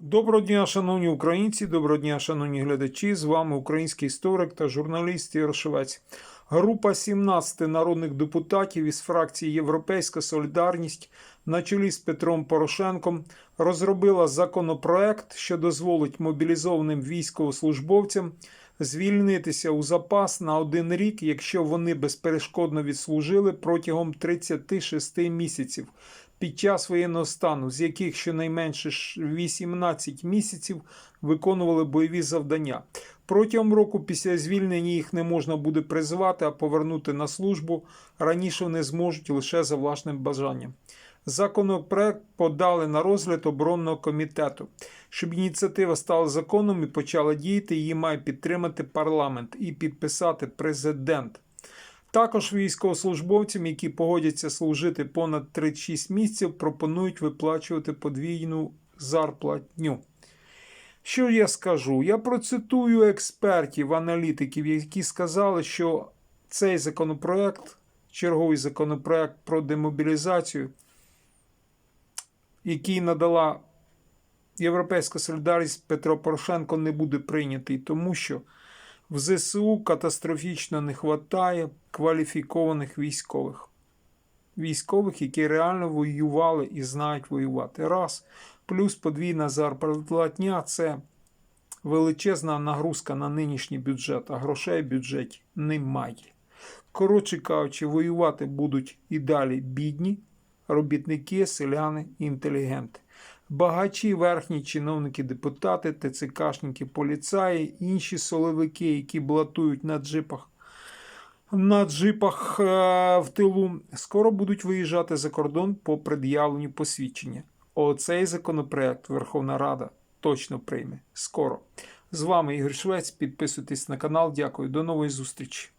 Доброго дня, шановні українці, доброго дня, шановні глядачі. З вами український історик та журналіст Ігор Швець. Група 17 народних депутатів із фракції Європейська Солідарність на чолі з Петром Порошенком розробила законопроект, що дозволить мобілізованим військовослужбовцям звільнитися у запас на один рік, якщо вони безперешкодно відслужили протягом 36 місяців під час воєнного стану, з яких щонайменше ш- 18 місяців виконували бойові завдання. Протягом року після звільнення їх не можна буде призивати, а повернути на службу раніше вони зможуть лише за власним бажанням. Законопроект подали на розгляд оборонного комітету. Щоб ініціатива стала законом і почала діяти, її має підтримати парламент і підписати президент. Також військовослужбовцям, які погодяться служити понад 36 місяців, пропонують виплачувати подвійну зарплатню. Що я скажу? Я процитую експертів, аналітиків, які сказали, що цей законопроект, черговий законопроект про демобілізацію, який надала Європейська солідарність Петро Порошенко, не буде прийнятий, тому що в ЗСУ катастрофічно не вистачає кваліфікованих військових. Військових, які реально воювали і знають воювати. Раз. Плюс подвійна зарплатня це величезна нагрузка на нинішній бюджет, а грошей в бюджеті немає. Коротше кажучи, воювати будуть і далі бідні, робітники, селяни, інтелігенти. Багачі, верхні чиновники, депутати, ТЦКшники, поліцаї, інші соловики, які блатують на джипах, на джипах е, в тилу, скоро будуть виїжджати за кордон по пред'явленню посвідчення. Оцей законопроект Верховна Рада точно прийме. Скоро. З вами Ігор Швець. Підписуйтесь на канал. Дякую. До нової зустрічі.